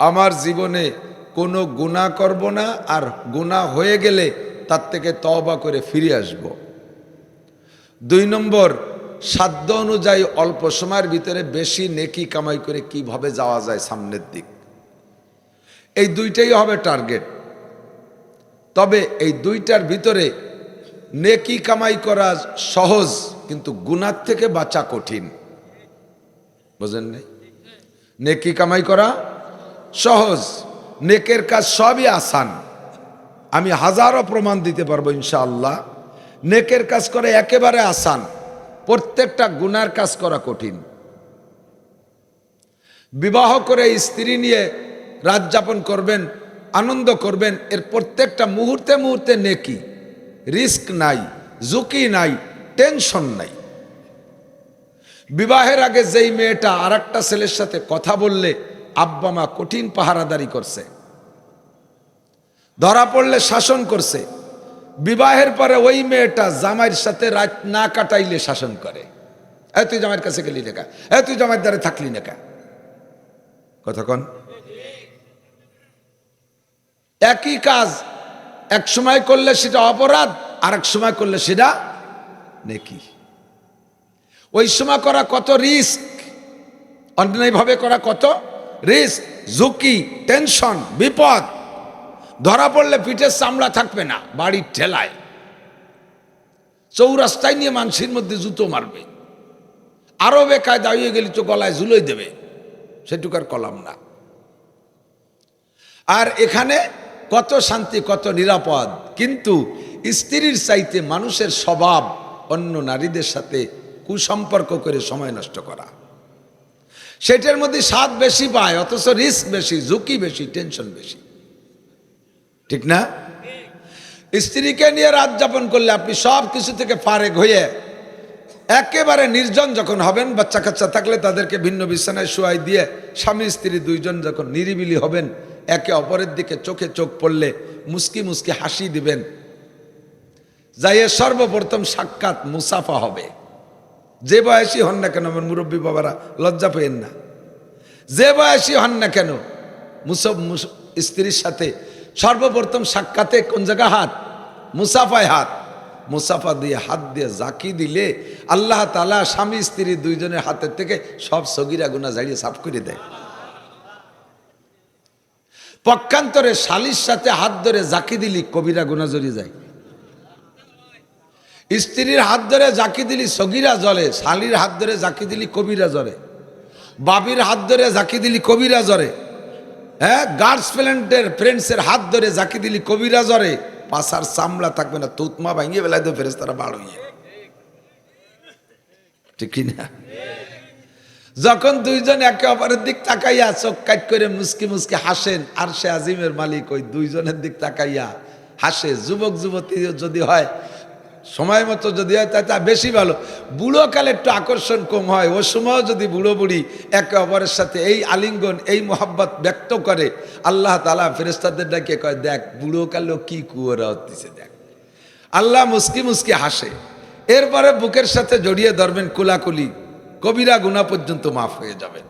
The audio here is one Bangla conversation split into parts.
আমার জীবনে কোনো গুণা করব না, আর গুণা হয়ে গেলে তার থেকে তওবা করে ফিরে আসব। দুই নম্বর, সাধ্য অনুযায়ী অল্প সময়ের ভিতরে বেশি নেকি কামাই করে কীভাবে যাওয়া যায় সামনের দিক। এই দুইটাই হবে টার্গেট। তবে এই দুইটার ভিতরে নেকি কামাই করা সহজ, কিন্তু গুণার থেকে বাঁচা কঠিন। বুঝেন নাই? নেকি কামাই করা সহজ, নেকের কাজ সবই আসান। আমি হাজারো প্রমাণ দিতে পারব ইনশাআল্লাহ। নেকের কাজ করে একেবারে আসান। প্রত্যেকটা গুনার কাজ করা কঠিন। বিবাহ করে স্ত্রী নিয়ে রাত যাপন করবেন, আনন্দ করবেন, এর প্রত্যেকটা মুহূর্তে মুহূর্তে নেকি। রিস্ক নাই, ঝুঁকি নাই, টেনশন নাই। বিবাহের আগে যেই মেয়েটা আর ছেলের সাথে কথা বললে আব্বা মা কঠিন পাহারাদারি করছে। ধরা পড়লে শাসন করছে। বিবাহের পরে ওই মেয়েটা জামাইয়ের সাথে রাত না কাটাইলে শাসন করে। এ, তুই জামাইয়ের কাছে গেলি নেকা? এ, তুই জামাইয়ের দ্বারে থাকলি নেকা? কন। একই কাজ এক সময় করলে সেটা অপরাধ আর এক সময় করলে সেটা নেকি। ওই সময় করা কত রিস্ক? অন্যায়ভাবে করা কত রিস্ক, ঝুঁকি, টেনশন, বিপদ। ধরা পড়লে পিঠের চামড়া থাকবে না, বাড়ির ঠেলায়। চৌরাস্তায় নিয়ে মানুষের মধ্যে জুতো মারবে। আরও বেকায় দাঁড়িয়ে গেলি তো গলায় ঝুলোই দেবে সেটুকার কলাম না। আর এখানে কত শান্তি, কত নিরাপদ। কিন্তু স্ত্রীর চাইতে মানুষের স্বভাব অন্য নারীদের সাথে কুসম্পর্ক করে সময় নষ্ট করা। সেটার মধ্যে স্বাদ বেশি পায়, অথচ রিস্ক বেশি, ঝুঁকি বেশি, টেনশন বেশি। ঠিক না? স্ত্রীকে নিয়ে রাত যাপন করলে আপনি সব কিছু থেকে ফারেক হয়ে একেবারে নির্জন যখন হবেন বাচ্চা কাচ্চা থাকলে তাদেরকে ভিন্ন বিছানায় শোয়াই দিয়ে স্বামী স্ত্রী দুইজন যখন নিরিবিলি হবেন, একে অপরের দিকে চোখে চোখ পড়লে মুস্কি মুস্কি হাসি দিবেন। যাইয়ে সর্বপ্রথম সাক্ষাৎ মুসাফা হবে। যে বয়সী হন না কেন আমার মুরব্বী বাবারা, লজ্জা পেয়েন না। যে বয়সী হন না কেন মুসব মুস- স্ত্রীর সাথে সর্বপ্রথম সাক্ষাতে কোন জায়গা হাত? মুসাফায় হাত। মুসাফা দিয়ে হাত দিয়ে জাকি দিলে আল্লাহ তালা স্বামী, স্ত্রী দুইজনের হাতের থেকে সব সগিরা গুণা জাড়িয়ে সাফ করে দেয়। পক্ষান্তরে শালির সাথে হাত ধরে জাকি দিলি কবিরা গুণা জড়িয়ে যায়। স্ত্রীর হাত ধরে জাকি দিলি সগিরা জলে শালির হাত ধরে জাকি দিলি কবিরা জলে বাবির হাত ধরে জাকি দিলি কবিরা জরে হ্যাঁ গার্লস ফ্রেন্ডের ফ্রেন্ডসের হাত ধরে জাকি দিলি কবিরা জরে পাশার চামড়া থাকবে না, তুতমা ভাঙিয়ে বেলায় তো ফেরেস তারা বাড় হইয়ে। ঠিক না? যখন দুইজন একে অপরের দিক তাকাইয়া চোখ কাট করে মুসকি মুসকি হাসেন আর সে আজিমের মালিক ওই দুইজনের দিক তাকাইয়া হাসে, যুবক যুবতী যদি হয় সময় মতো যদি হয় তা বেশি ভালো। বুড়ো কালে একটু আকর্ষণ কম হয়। ও সময়ও যদি বুড়ো বুড়ি একে অপরের সাথে এই আলিঙ্গন, এই মোহাব্বত ব্যক্ত করে, আল্লাহ তালা ফেরেস্তাদের ডাকে কয়, দেখ বুড়ো কালেও কি কুয়োরা হতেছে দেখ। আল্লাহ মুস্কি মুস্কি হাসে। এরপরে বুকের সাথে জড়িয়ে ধরবেন কুলাকুলি। কবিরা গুণা পর্যন্ত মাফ হয়ে যাবে।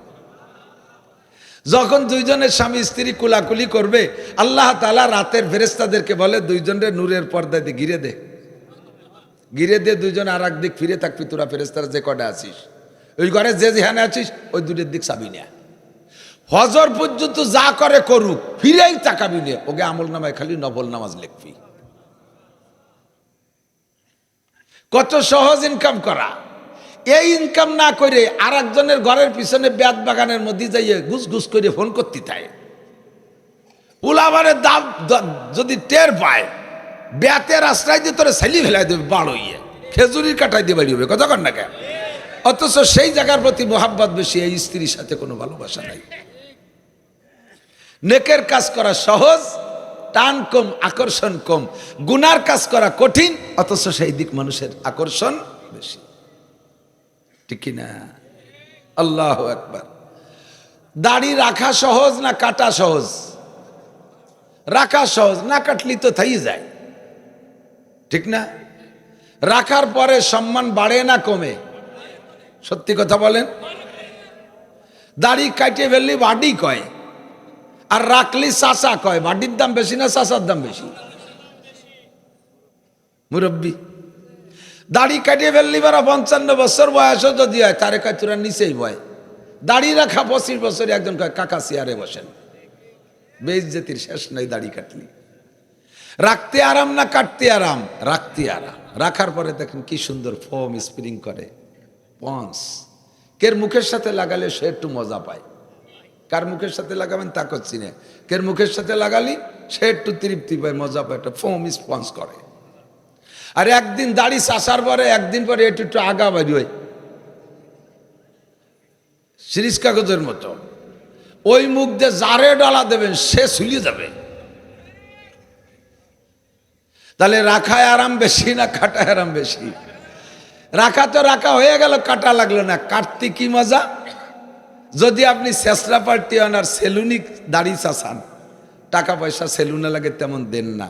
যখন দুইজনের স্বামী স্ত্রী কুলাকুলি করবে, আল্লাহ তালা রাতের ফেরেস্তাদেরকে বলে, দুইজনের নূরের পর্দা দিয়ে ঘিরে দে। ঘিরে দিয়ে দুইজন আর দিক ফিরে থাকবি, তোরা ফেরেস্তারা যে কটা আছিস? ওই ঘরে যে যেখানে আছিস, ওই দুটোর দিক চাবি না। হজর পর্যন্ত যা করে করুক, ফিরেই তাকাবি নে। ওকে আমল নামায় খালি নবল নামাজ লিখবি। কত সহজ ইনকাম করা। এই ইনকাম না করে আর একজনের ঘরের পিছনে ব্যাত বাগানের মধ্যে যাইয়ে ঘুষ ঘুষ করে ফোন করতে থাকে। উলাবারের দাম যদি টের পায় ব্যাতের আশ্রয় দিয়ে তোরে সেলি ফেলাই দেবে বাড় হইয়ে। খেজুরির কাটাই দিয়ে বাড়ি হবে, কথা কর না কেন? অথচ সেই জায়গার প্রতি মোহাব্বত বেশি, এই স্ত্রীর সাথে কোনো ভালোবাসা নাই। নেকের কাজ করা সহজ, টান কম, আকর্ষণ কম। গুনার কাজ করা কঠিন, অথচ সেই দিক মানুষের আকর্ষণ বেশি। ঠিক কি না? আল্লাহ একবার দাড়ি রাখা সহজ না কাটা সহজ? রাখা সহজ, না কাটলি তো থাই যায়। ঠিক না? রাখার পরে সম্মান বাড়ে না কমে? সত্যি কথা বলেন? দাড়ি কাটিয়ে ফেললি বাডি কয়? আর রাখলি চাষা কয়? বাটির দাম বেশি না চাষার দাম বেশি? মুরব্বী, দাড়ি কাটিয়ে ফেললি বারা পঞ্চান্ন বছর বয়সও যদি হয়, তারে কয় তোরা নিচেই বয়। দাড়ি রাখা পঁচিশ বছরে একজন কয়, কাকা চেয়ারে বসেন। বেশ জাতির শেষ নাই দাড়ি কাটলি। রাখতে আরাম না কাটতে আরাম? রাখতে আরাম। রাখার পরে দেখেন কি সুন্দর ফোম স্প্রিং করে। পন্স। কের মুখের সাথে লাগালে সে একটু মজা পায়। কার মুখের সাথে লাগাবেন তা করছি না। কের মুখের সাথে লাগালি সে একটু তৃপ্তি পায়, মজা পায়, একটা ফোম স্পঞ্জ করে। আর একদিন দাড়ি চাষার পরে, একদিন পরে একটু একটু আগা বাড়ি সিরিজ কাগজের মতো। ওই মুখ দিয়ে জারে ডালা দেবেন, সে শুলিয়ে যাবে। তাহলে রাখায় আরাম বেশি না কাটায় আরাম বেশি? রাখা তো রাখা হয়ে গেল, কাটা লাগল না। কাটতে কি মজা? যদি আপনি শেষরা পার্টি হন আর সেলুনি দাড়ি চাষান টাকা পয়সা সেলুনে লাগে তেমন দেন না।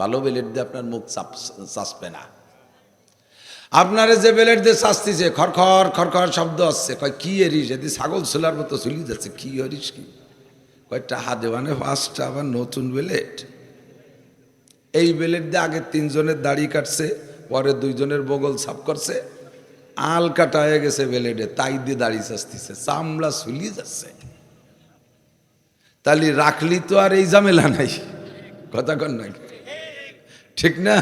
ভালো বেলেট দিয়ে আপনার মুখ চাপ চাষবে না। আপনারে যে বেলেট দিয়ে চাষতেছে খরখর খরখর শব্দ আসছে। কয়, কি এরিস এদি ছাগল ছোলার মতো চলি যাচ্ছে, কি হরিস কি? কয়, টাহা দেওয়ানে পাঁচটা আবার নতুন বেলেট। এই বেলেট দিয়ে আগে তিনজনের দাড়ি কাটছে, পরে দুইজনের বগল সাফ করছে। আল কাটা হয়ে গেছে বেলেডে, তাই দিয়ে দাড়ি চাষতেছে চামড়া চুলি যাচ্ছে। তাহলে রাখলি তো আর এই ঝামেলা নাই, কথা কর নাকি ঠিক না?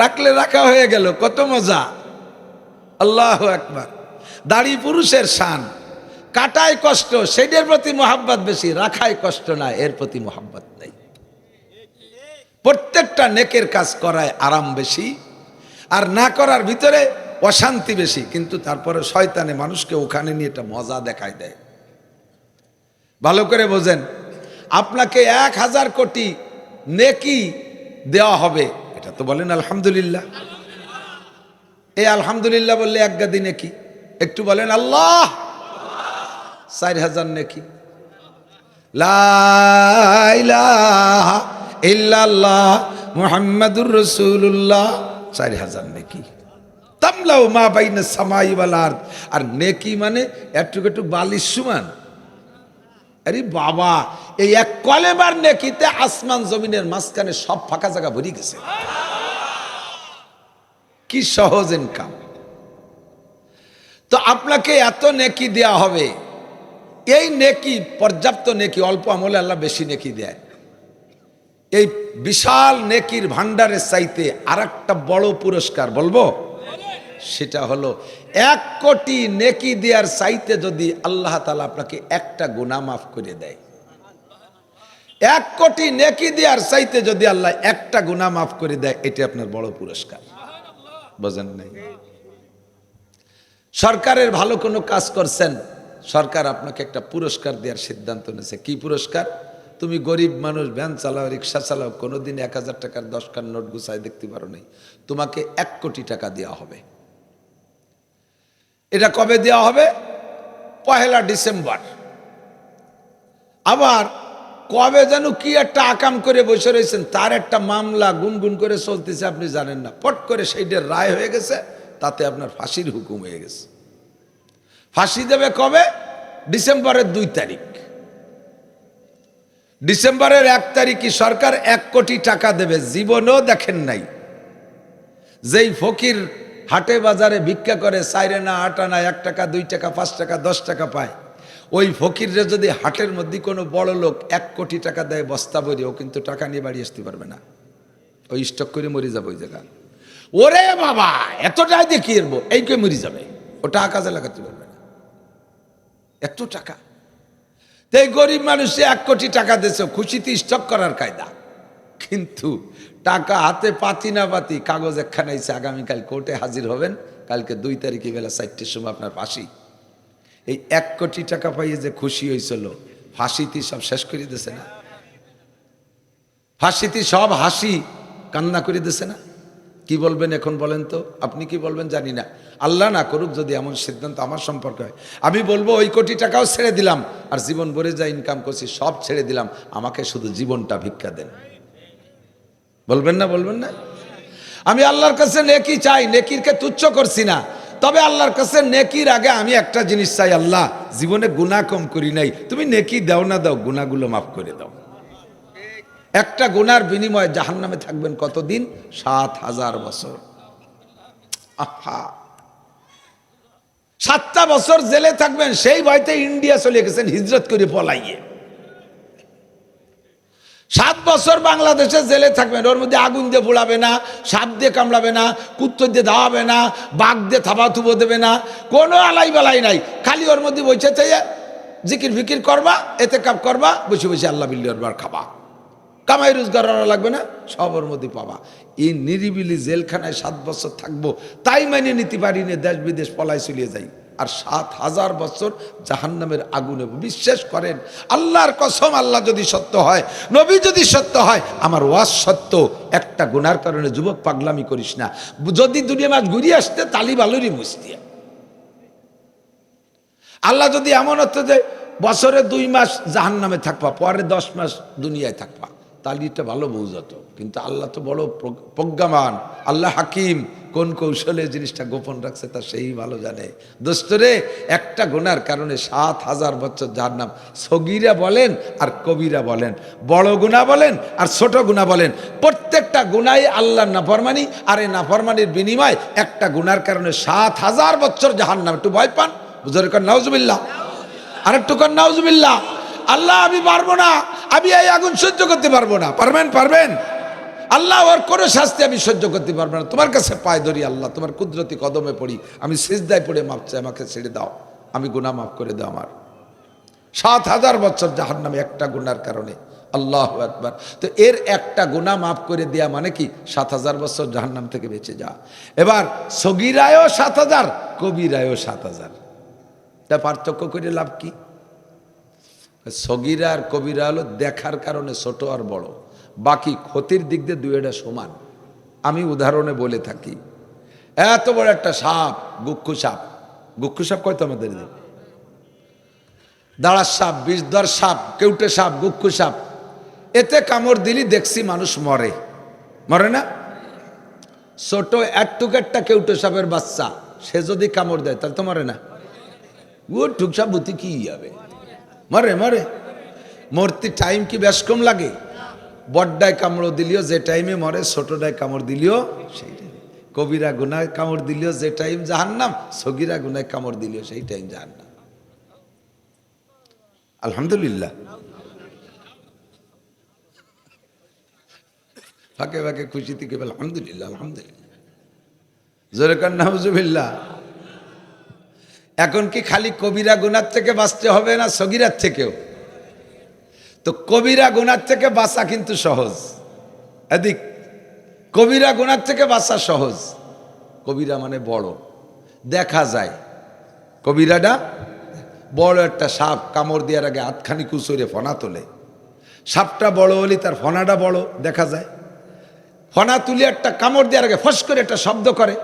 রাখলে রাখা হয়ে গেল, কত মজা। আল্লাহ একবার দাড়ি পুরুষের শান, কাটায় কষ্ট সেটার প্রতি মোহাব্বত বেশি, রাখায় কষ্ট না, এর প্রতি মোহাব্বত নেই। প্রত্যেকটা নেকের কাজ করায় আরাম বেশি, আর না করার ভিতরে অশান্তি বেশি, কিন্তু তারপরে শয়তানে মানুষকে ওখানে নিয়ে একটা মজা দেখায় দেয়। ভালো করে বোঝেন, আপনাকে এক হাজার কোটি নেকি দেওয়া হবে, এটা তো বলেন আলহামদুলিল্লাহ। এই আলহামদুলিল্লাহ বললে এক গাদি নেকি, একটু বলেন আল্লাহ, চার হাজার নেকি। লাইলাহা ইল্লাল্লাহ মুহাম্মাদুর রসুল্লাহ চার হাজার নেকি। তামলাও মা বাইনা সামাই আর আর নেকি মানে একটু একটু বালিশ সমান। আরে বাবা, এই এক কলেবার নেকিতে আসমান জমিনের মাঝখানে সব ফাঁকা জায়গা ভরি গেছে। কি সহজ ইনকাম তো আপনাকে এত নেকি দেয়া হবে। এই নেকি, পর্যাপ্ত নেকি, অল্প আমলে আল্লাহ বেশি নেকি দেয়। এই বিশাল নেকির ভান্ডারের চাইতে আর একটা বড় পুরস্কার বলব? সেটা হলো এক কোটি নেকি দেওয়ার চাইতে যদি আল্লাহ তালা আপনাকে একটা গুণা মাফ করে দেয়। এক কোটি নেকি দেওয়ার চাইতে যদি আল্লাহ একটা গুণা মাফ করে দেয়, এটি আপনার বড় পুরস্কার। বোঝেন নাই? সরকারের ভালো কোনো কাজ করছেন, সরকার আপনাকে একটা পুরস্কার দেওয়ার সিদ্ধান্ত নিয়েছে। কি পুরস্কার? তুমি গরিব মানুষ, ভ্যান চালাও, রিক্সা চালাও, কোনোদিন এক হাজার টাকার দশটার নোট গুছায় দেখতে পারো নাই। তোমাকে এক কোটি টাকা দেওয়া হবে। এটা কবে দেওয়া হবে? পহেলা ডিসেম্বর। আবার কবে যেন কি একটা আকাম করে বসে রয়েছেন, তার একটা মামলা গুনগুন করে চলতেছে, আপনি জানেন না। পট করে সেইটার রায় হয়ে গেছে, তাতে আপনার ফাঁসির হুকুম হয়ে গেছে। ফাঁসি দেবে কবে? ডিসেম্বরের দুই তারিখ। ডিসেম্বরের এক তারিখই সরকার এক কোটি টাকা দেবে, জীবনেও দেখেন নাই। যেই ফকির হাটে বাজারে ভিক্ষা করে সাইরে না আটা না এক টাকা, দুই টাকা, পাঁচ টাকা, দশ টাকা পায়। ওই ফকিররা যদি হাটের মধ্যে কোনো বড় লোক এক কোটি টাকা দেয় বস্তা বইরে, ও কিন্তু টাকা নিয়ে বাড়ি আসতে পারবে না। ওই স্টক করে মরে যাবে ওই জায়গা ওরে বাবা, এতটাই দেখিয়ে এই কে মরে যাবে? ও টাকা কাজে লাগাতে পারবে না। এত টাকা। তো এই গরিব মানুষে এক কোটি টাকা দিয়েছে, খুশিতে স্টক করার কায়দা। কিন্তু টাকা হাতে পাতি না পাতি কাগজ একখানে এসে আগামীকাল কোর্টে হাজির হবেন, কালকে দুই তারিখে বেলা চারটের সময় আপনার ফাঁসি। এই এক কোটি টাকা পাইয়ে যে খুশি হয়েছিল ফাঁসিতে সব শেষ করে দিয়েছে না? ফাঁসিতে সব হাসি কান্না করে দিয়েছে না? কি বলবেন এখন বলেন তো? আপনি কি বলবেন জানি না। আল্লাহ না করুক যদি এমন সিদ্ধান্ত আমার সম্পর্কে হয়। আমি বলব ওই কোটি টাকাও ছেড়ে দিলাম। আর জীবন ভরে যা ইনকাম করছি, সব ছেড়ে দিলাম। আমাকে শুধু জীবনটা ভিক্ষা দেন। বলবেন না বলবেন না? আমি আল্লাহর কাছে নেকি চাই, নেকিরকে তুচ্ছ করছি না। তবে আল্লাহর কাছে নেকির আগে আমি একটা জিনিস চাই, আল্লাহ, জীবনে গুণা কম করি নাই। তুমি নেকি দাও না দাও গুণাগুলো মাফ করে দাও। একটা গুনার বিনিময়ে জাহান নামে থাকবেন কতদিন? সাত হাজার বছর। আহা! সাতটা বছর জেলে থাকবেন, সেই ভয়তে ইন্ডিয়া চলে গেছেন, হিজরত করে পলাইয়ে। সাত বছর বাংলাদেশে জেলে থাকবেন, ওর মধ্যে আগুন দিয়ে পোড়াবে না, সাপ দিয়ে কামড়াবে না, কুত্তর দিয়ে ধাওয়াবে না, বাঘ দিয়ে থাবা থুবো দেবে না, কোনো আলাই বেলাই নাই। খালি ওর মধ্যে বসে থেকে জিকির ফিকির করবা এতে কাপ করবা, বসে বসে আল্লাহ বিল্লিয়র খাবা। কামাই রোজগার লাগবে না, সব ওর মধ্যে পাবা। এই নিরিবিলি জেলখানায় সাত বছর থাকব, তাই মানে নিতে পারি না, দেশ বিদেশ পলাই চলিয়ে যাই। আর সাত হাজার বছর জাহান্নামের আগুনে বিশ্বাস করেন, আল্লাহর কসম আল্লাহ যদি সত্য হয়, নবী যদি সত্য হয়, আমার ওয়াজ সত্য, একটা গুনার কারণে যুবক পাগলামি করিস না। যদি দুনিয়া মাছ ঘুরিয়ে আসতে, তালি বালুরি মুস্তিয়া আল্লাহ যদি এমন হতো যে বছরে দুই মাস জাহান নামে থাকবা, পরে দশ মাস দুনিয়ায় থাকবা। তাহলে এটা ভালো বুঝত কিন্তু আল্লাহ তো বড় প্রজ্ঞামান আল্লাহ হাকিম, কোন কৌশলে জিনিসটা গোপন রাখছে তা সেই ভালো জানে। দোস্তরে, একটা গুনার কারণে সাত হাজার বছর যার নাম সগিরা বলেন আর কবিরা বলেন, বড় গুণা বলেন আর ছোট গুণা বলেন, প্রত্যেকটা গুণাই আল্লাহর নাফরমানি আর এই নাফরমানির বিনিময় একটা গুনার কারণে সাত হাজার বছর জাহান নাম একটু ভয় পান? বুঝতে কর, নাউজুবিল্লাহ। আর একটু কর, নাউজুবিল্লাহ। আল্লাহ, আমি পারব না। আমি এই আগুন সহ্য করতে পারব না। পারবেন পারবেন? আল্লাহ, ওর কোনো শাস্তি আমি সহ্য করতে পারব না। তোমার কাছে পায়ে ধরি, আল্লাহ, তোমার কুদরতি কদমে পড়ি। আমি সিজদায় পড়ে মাপ চাই, আমাকে ছেড়ে দাও। আমি গুনাহ মাফ করে দাও আমার। সাত হাজার বছর জাহান নামে একটা গুনার কারণে। আল্লাহ একবার তো এর একটা গুণা মাফ করে দেয়া মানে কি? সাত হাজার বছর জাহান্নাম থেকে বেঁচে যা এবার সগিরায়ও সাত হাজার, কবিরায়ও সাত হাজার। তা পার্থক্য করে লাভ কি? সগিরা আর কবিরা হলো দেখার কারণে ছোট আর বড়। বাকি ক্ষতির দিক দিয়ে দুয়েটা সমান। আমি উদাহরণে বলে থাকি, এত বড় একটা সাপ, গুক্ষু সাপ। গুক্ষু সাপ কয়তো আমাদের? দাঁড়ার সাপ, বিষধর সাপ, কেউটে সাপ, গুক্ষু সাপ। এতে কামড় দিলি দেখছি মানুষ মরে। মরে না? ছোট একটা কেউটে সাপের বাচ্চা, সে যদি কামড় দেয়, তাহলে তো মরে না। ও ঠুকসাপ বুতি কি হবে? মরে মরে। মরতে টাইম কি বেশ কম লাগে? বড্ডায় কামড় দিলিও যে টাইমে মরে ছোটটায় কামড় দিলিও সেই টাইমে কবিরা গুনায় কামড় দিলিও যে টাইম জাহান্নাম। সগিরা গুনায় কামড় দিলিও সেই টাইম জাহান্নাম। আলহামদুলিল্লাহ। ফাঁকে ফাঁকে খুশি থেকে আলহামদুলিল্লাহ আলহামদুলিল্লাহ। জোরে কান নাহজুবিল্লাহ এখন কি খালি কবিরা গুনার থেকে বাঁচতে হবে না সগিরার থেকেও? তো কবিরা গুনার থেকে বাঁচা কিন্তু সহজ। এদিক, কবিরা গুনার থেকে বাঁচা সহজ। কবিরা মানে বড়। দেখা যায়, কবিরাটা বড় একটা সাপ কামড় দেওয়ার আগে হাতখানি কুচরে ফনা তোলে। সাপটা বড় হলে তার ফনাটা বড়, দেখা যায়। ফনা তুলে একটা কামড় দেওয়ার আগে ফস করে একটা শব্দ করে।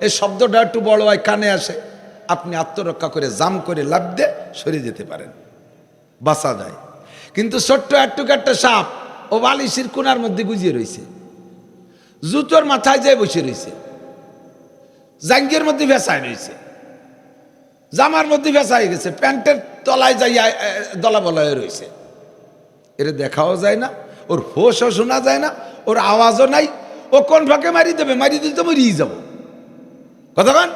এই শব্দটা একটু বড় হয়, কানে আসে। আপনি আত্মরক্ষা করে জাম করে লাভ দিয়ে সরে যেতে পারেন। বাঁচা যায়। কিন্তু ছোট্ট একটুকু একটা সাপ, ও বালিশির কোনার মধ্যে গুজিয়ে রয়েছে। জুতোর মাথায় যেয়ে বসে রয়েছে। জাঙ্গের মধ্যে ভেসায় রয়েছে। জামার মধ্যে ভেসা হয়ে গেছে। প্যান্টের তলায় যাই দলা বলা হয়ে রয়েছে। এর দেখাও যায় না, ওর হোশও শোনা যায় না, ওর আওয়াজও নাই। ও কোন ফাঁকে মারি দেবে? মারি দিলে তো মরিয়ে যাব। কতক্ষণ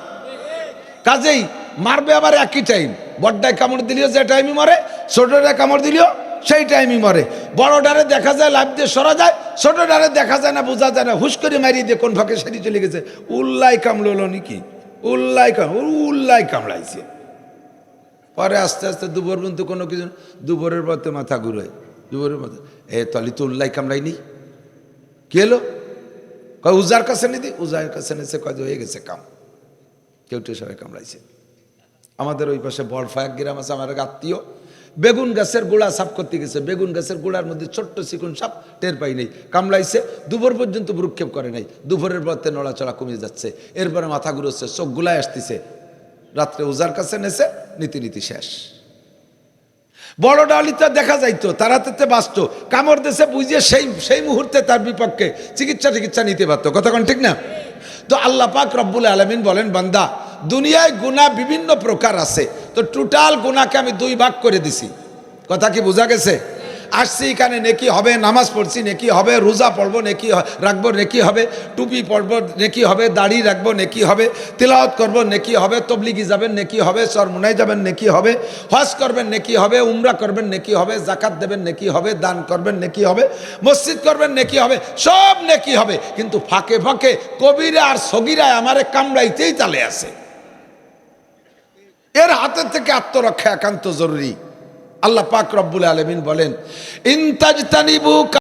কাজেই মারবে আবার একই টাইম বড্ডায় কামড় দিলেও যে টাইমই মরে, ছোটটায় কামড় দিলেও সেই টাইমই মরে। বড় ডারে দেখা যায় লাভ দিয়ে সরা যায় ছোট ডারে দেখা যায় না, বোঝা যায় না। হুশ করে মারিয়ে দিয়ে কোন ফাঁকে সেরি চলে গেছে। উল্লাই কামড়লো নাকি উল্লাই কাম উল্লাই কামড়াইছে। পরে আস্তে আস্তে দুপুর পর্যন্ত কোনো কিছু দুপুরের পথে মাথা ঘুরোয় দুপুরের মাথা এ তলি তো উল্লাই কামড়াইনি। কি এলো কয়, উজার কাছে নিদি? উজার কাছে নিছে কয় হয়ে গেছে কাম। কেউটে সবাই কামড়াইছে। আমাদের ওই পাশে বড়ফা এক গ্রাম আছে, আমার এক আত্মীয়। বেগুন গাছের গোড়া সাফ করতে গেছে। বেগুন গাছের গোড়ার মধ্যে ছোট্ট চিকুন সাপ টের পাই নেই। কামড়াইছে। দুপুর পর্যন্ত ভ্রুক্ষেপ করে নাই। দুপুরের পর নড়াচড়া কমে যাচ্ছে। এরপরে মাথা ঘুরোচ্ছে, চোখ গুলায় আসতেছে। রাত্রে উজার কাছে নেছে নীতি নীতি শেষ। বড় ডালিতা দেখা যাইতো তারা তাতে বাঁচত। কামড় দেশে বুঝিয়ে সেই সেই মুহূর্তে তার বিপক্ষে চিকিৎসা টিকিৎসা নিতে পারতো। কতক্ষণ ঠিক না? তো আল্লাহ পাক রব্বুল আলমিন বলেন, বান্দা, দুনিয়ায় গুণা বিভিন্ন প্রকার আছে। তো টোটাল গুণাকে আমি দুই ভাগ করে দিছি। কথা কি বোঝা গেছে? আসছি এখানে নেকি হবে নামাজ পড়ছি নেকি হবে রোজা পড়ব নেকি রাখব নেকি হবে টুপি পড়ব নেকি হবে দাড়ি রাখব নেকি হবে তিলাওয়াত করব নেকি হবে তবলিগি যাবেন নেকি হবে সরমুনাই যাবেন নেকি হবে হজ করবেন নেকি হবে উমরা করবেন নেকি হবে জাকাত দেবেন নেকি হবে দান করবেন নেকি হবে মসজিদ করবেন নেকি হবে সব নেকি হবে কিন্তু ফাঁকে ফাঁকে কবিরা আর সগিরায় আমারে কামড়াইতেই তালে আছে এর হাতের থেকে আত্মরক্ষা একান্ত জরুরি আল্লাহ পাক রব্বুল আলমিন বলেন ইনতাজতানিবু